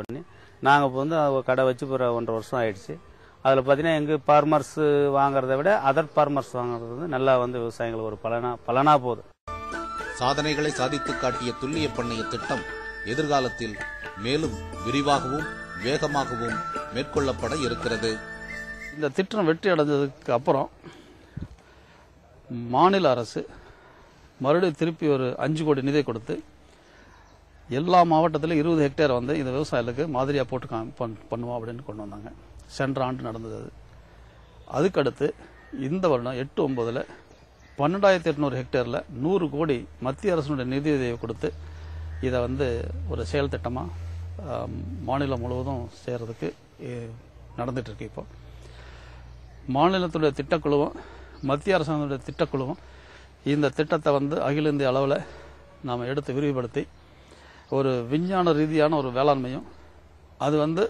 பண்ணி நாங்கள் இப்போ வந்து கடை வச்சு ஒரு ஒன்றரை வருஷம் ஆயிடுச்சு. அதில் பார்த்தீங்கன்னா எங்கள் ஃபார்மர்ஸ் வாங்குறதை விட அதர் ஃபார்மர்ஸ் வாங்குறது வந்து நல்லா வந்து விவசாயிகளுக்கு ஒரு பலனா பலனா போகுது. சாதனைகளை சாதித்து காட்டிய துல்லிய பண்ணைய திட்டம் எதிர்காலத்தில் மேலும் விரிவாகவும் வேகமாகவும் மேற்கொள்ளப்பட இருக்கிறது. இந்த திட்டம் வெற்றி அடைஞ்சதுக்கு அப்புறம் மாநில அரசு மறுபடியும் திருப்பி ஒரு அஞ்சு கோடி நிதி கொடுத்து எல்லா மாவட்டத்திலும் இருபது ஹெக்டேர் வந்து இந்த விவசாயிகளுக்கு மாதிரியாக போட்டு பண்ணுவோம் அப்படின்னு கொண்டு வந்தாங்க. சென்ற ஆண்டு நடந்தது அது. அதுக்கடுத்து இந்த வருடம் எட்டு ஒன்பதில் பன்னெண்டாயிரத்தி எட்நூறு ஹெக்டேரில் நூறு கோடி மத்திய அரசினுடைய நிதியுதவி கொடுத்து இதை வந்து ஒரு செயல் திட்டமாக மாநிலம் முழுவதும் செய்கிறதுக்கு நடந்துட்டு இப்போ. மாநிலத்துடைய திட்டக்குழுவும் மத்திய அரசாங்கத்துடைய திட்டக்குழுவும் இந்த திட்டத்தை வந்து அகில இந்திய அளவில் நாம் எடுத்து விரிவுபடுத்தி ஒரு விஞ்ஞான ரீதியான ஒரு வேளாண்மையும் அது வந்து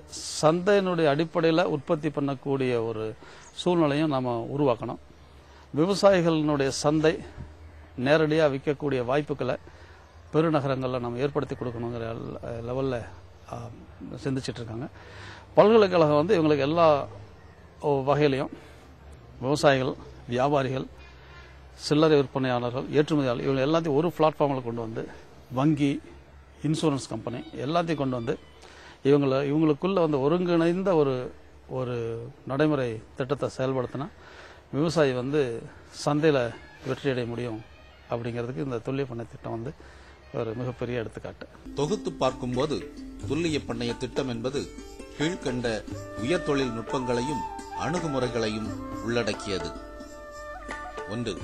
சந்தையினுடைய அடிப்படையில் உற்பத்தி பண்ணக்கூடிய ஒரு சூழ்நிலையும் நாம் உருவாக்கணும். விவசாயிகளினுடைய சந்தை நேரடியாக விற்கக்கூடிய வாய்ப்புகளை பெருநகரங்களில் நம்ம ஏற்படுத்தி கொடுக்கணுங்கிற லெவலில் சிந்திச்சிட்டு இருக்காங்க. பல்கலைக்கழகம் வந்து இவங்களுக்கு எல்லா வகையிலையும் விவசாயிகள் வியாபாரிகள் சில்லறை விற்பனையாளர்கள் ஏற்றுமதியாளர் இவங்க எல்லாத்தையும் ஒரு பிளாட்ஃபார்மில் கொண்டு வந்து வங்கி இன்சூரன்ஸ் கம்பெனி எல்லாத்தையும் கொண்டு வந்து இவங்களை இவங்களுக்குள்ளே வந்து ஒருங்கிணைந்த ஒரு ஒரு நடைமுறை திட்டத்தை செயல்படுத்தினா விவசாயி வந்து சந்தையில் வெற்றியடைய முடியும் அப்படிங்கிறதுக்கு இந்த துல்லிய பண்ணை திட்டம் வந்து ஒரு மிகப்பெரிய எடுத்துக்காட்டு. தொகுத்து பார்க்கும்போது துல்லிய பண்ணைய திட்டம் என்பது கீழ்கண்ட உயர் தொழில் நுட்பங்களையும் அணுகுமுறைகளையும் உள்ளடக்கியது. ஒன்று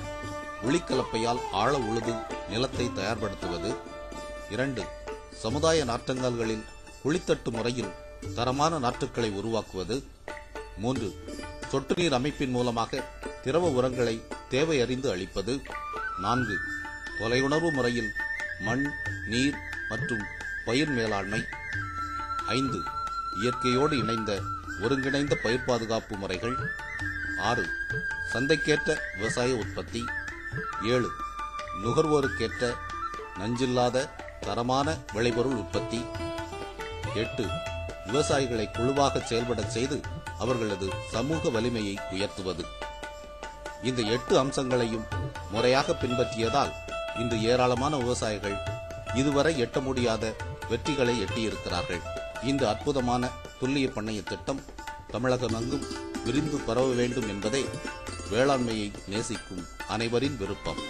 உளிக்கலப்பையால் ஆழ உழுது நிலத்தை தயார்படுத்துவது. இரண்டு சமுதாய நாற்றங்கால்களில் குளித்தட்டு முறையில் தரமான நாற்றுக்களை உருவாக்குவது. மூன்று சொட்டு நீர் அமைப்பின் மூலமாக திரவ உரங்களை தேவையறிந்து அளிப்பது நான்கு தொலையுணர்வு முறையில் மண் நீர் மற்றும் பயிர் மேலாண்மை. ஐந்து இயற்கையோடு இணைந்த ஒருங்கிணைந்த பயிர் பாதுகாப்பு முறைகள். ஆறு சந்தைக்கேற்ற விவசாய உற்பத்தி. ஏழு நுகர்வோருக்கேற்ற நஞ்சில்லாத தரமான விளைபொருள் உற்பத்தி. எட்டு விவசாயிகளை குழுவாக செயல்படச் செய்து அவர்களது சமூக வலிமையை உயர்த்துவது. இந்த எட்டு அம்சங்களையும் முறையாக பின்பற்றியதால் இன்று ஏராளமான விவசாயிகள் இதுவரை எட்ட முடியாத வெற்றிகளை எட்டியிருக்கிறார்கள். இந்த அற்புதமான துல்லிய பண்ணைய திட்டம் தமிழகம் அங்கும் விரிந்து பரவ வேண்டும் என்பதே வேளாண்மையை நேசிக்கும் அனைவரின் விருப்பம்.